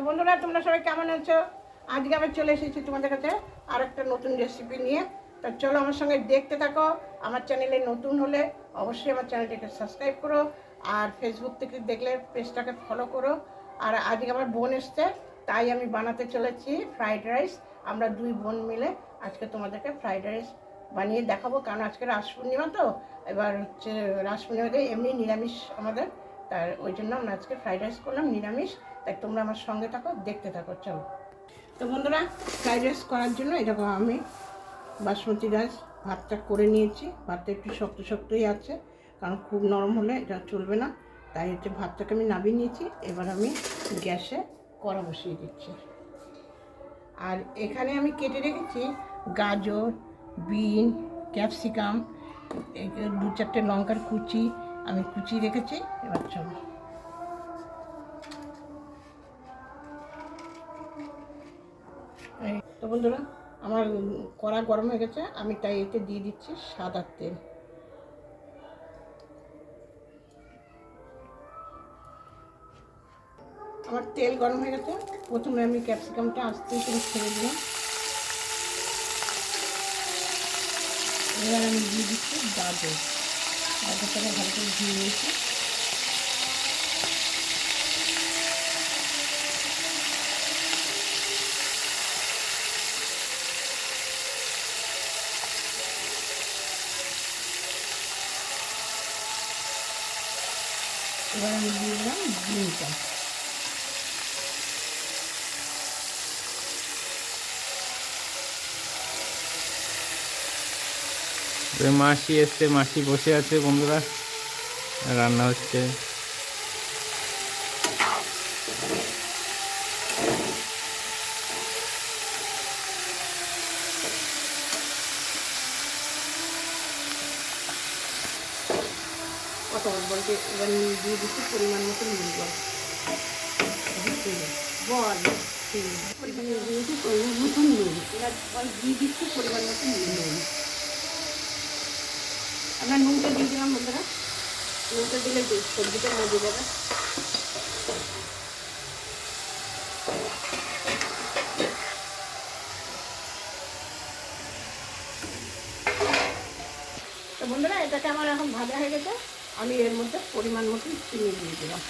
তো বন্ধুরা, তোমরা সবাই কেমন আছো? আজকে আবার চলে এসেছি তোমাদের কাছে আর একটা নতুন রেসিপি নিয়ে। তা চলো আমার সঙ্গে দেখতে থাকো। আমার চ্যানেলে নতুন হলে অবশ্যই আমার চ্যানেলটাকে সাবস্ক্রাইব করো আর ফেসবুক থেকে দেখলে পেজটাকে ফলো করো। আর আজকে আমার বোন এসছে, তাই আমি বানাতে চলেছি ফ্রাইড রাইস আমরা দুই বোন মিলে আজকে তোমাদেরকে ফ্রাইড রাইস বানিয়ে দেখাবো। কারণ আজকে রাস পূর্ণিমা তো, এবার হচ্ছে রাস পূর্ণিমাতে এমনি নিরামিষ আমাদের। তার ওই জন্য আমরা আজকে ফ্রাইড রাইস করলাম নিরামিষ। তাই তোমরা আমার সঙ্গে থাকো, দেখতে থাকো, চলো। তো বন্ধুরা ফ্রাইড রাইস করার জন্য এরকম আমি বাসমতি রাইস ভাতটা করে নিয়েছি। ভাতটা একটু শক্ত শক্তই আছে, কারণ খুব নরম হলে এটা চলবে না। তাই হচ্ছে ভাতটাকে আমি নামিয়ে নিয়েছি। এবার আমি গ্যাসে কড়া বসিয়ে দিচ্ছি। আর এখানে আমি কেটে রেখেছি গাজর, বিন, ক্যাপসিকাম দু চারটে লঙ্কার কুচি আমি কুচি রেখেছি। এবার চলো। তো বন্ধুরা, আমার কড়া গরম হয়ে গেছে, আমি তাই এতে দিয়ে দিচ্ছি সাদা তেল। আমার তেল গরম হয়ে গেছে, প্রথমে আমি ক্যাপসিকামটা আস্তে করে ছেড়ে দিলাম। এবার আমি দিয়ে দিচ্ছি গাজর। গাজরটাকে ভালো করে ধুয়ে নিয়েছি। এবার আমি দিয়ে দিলাম ডিমটা মাসি এসছে মাসি বসে আছে বন্ধুরা। রান্না হচ্ছে। কত বলতে এবার নুন দিয়ে দিচ্ছি, পরিমাণ মতো নুন আমরা নুনটা দিয়ে দিলাম বন্ধুরা। নুনটা দিলে সবজিটা মজে যাবে। বন্ধুরা, এটাকে আমার এখন ভাজা হয়ে গেছে। আমি এর মধ্যে পরিমাণ মতো চিনি দিয়ে দিলাম।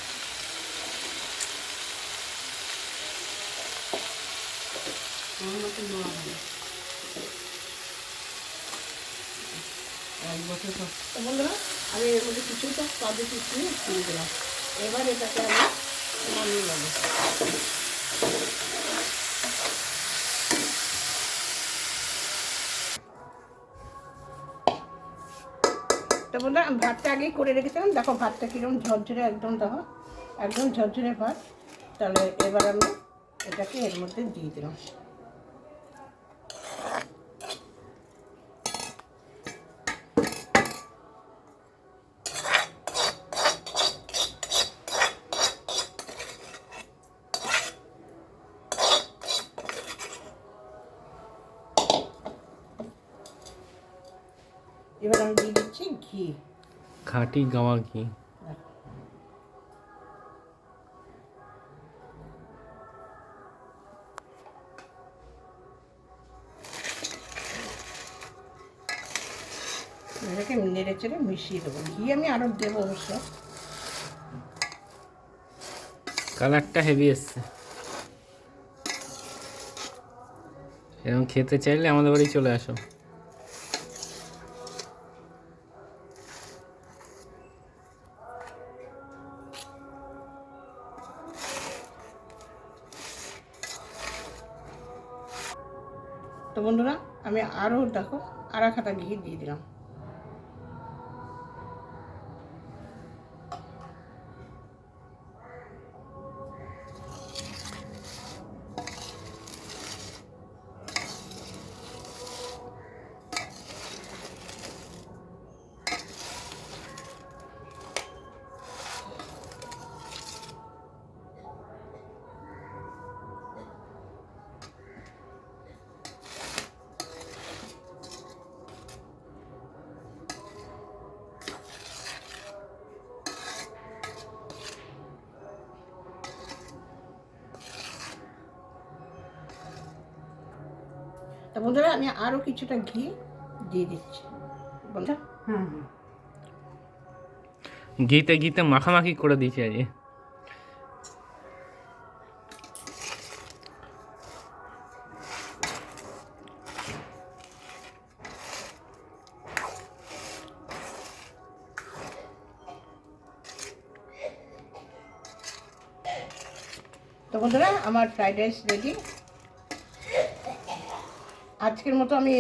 বন্ধুরা, আমি এর মধ্যে কিছুটা কাজু কিশমিশ দিয়ে দিলাম। এবার এটাকে আমি নামিয়ে তো বন্ধুরা আমি ভাতটা আগেই করে রেখেছিলাম। দেখো ভাতটা কীরকম ঝরঝরে একদম, দেখো, একদম ঝরঝরে ভাত। তাহলে এবার আমি এটাকে এর মধ্যে দিয়ে দিলাম। এবার আমি দিয়ে দিচ্ছি ঘি। খাঁটি গাওয়া ঘি। এটাকে নেড়ে চেড়ে মিশিয়ে দেবো। ঘি আমি আরও দেবো অবশ্য। কালারটা হেভি এসছে। এরকম খেতে চাইলে আমাদের বাড়ি চলে আসো। তো বন্ধুরা আমি আরও দেখো আর খাতা ঘি দিয়ে দিলাম। তা বন্ধুরা আমি আরও কিছুটা ঘি দিয়ে দিচ্ছি। বন্ধুরা? হ্যাঁ হ্যাঁ ঘিতে ঘিতে মাখামাখি করে দিয়েছি আজকে। তো বন্ধুরা আমার ফ্রাইড রাইস রেডি। আজকের মতো আমি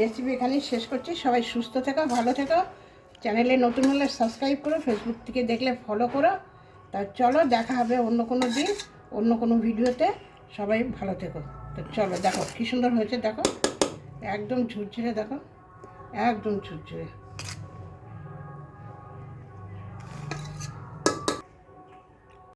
রেসিপি এখানেই শেষ করছি। সবাই সুস্থ থেকো, ভালো থেকো। চ্যানেলে নতুন হলে সাবস্ক্রাইব করো ফেসবুক থেকে দেখলে ফলো করো। তা চলো, দেখা হবে অন্য কোনো দিন, অন্য কোনো ভিডিওতে। সবাই ভালো থেকো। তো চলো, দেখো কী সুন্দর হয়েছে, দেখো। একদম ঝুরঝুরে, দেখো। একদম ঝুরঝুরে।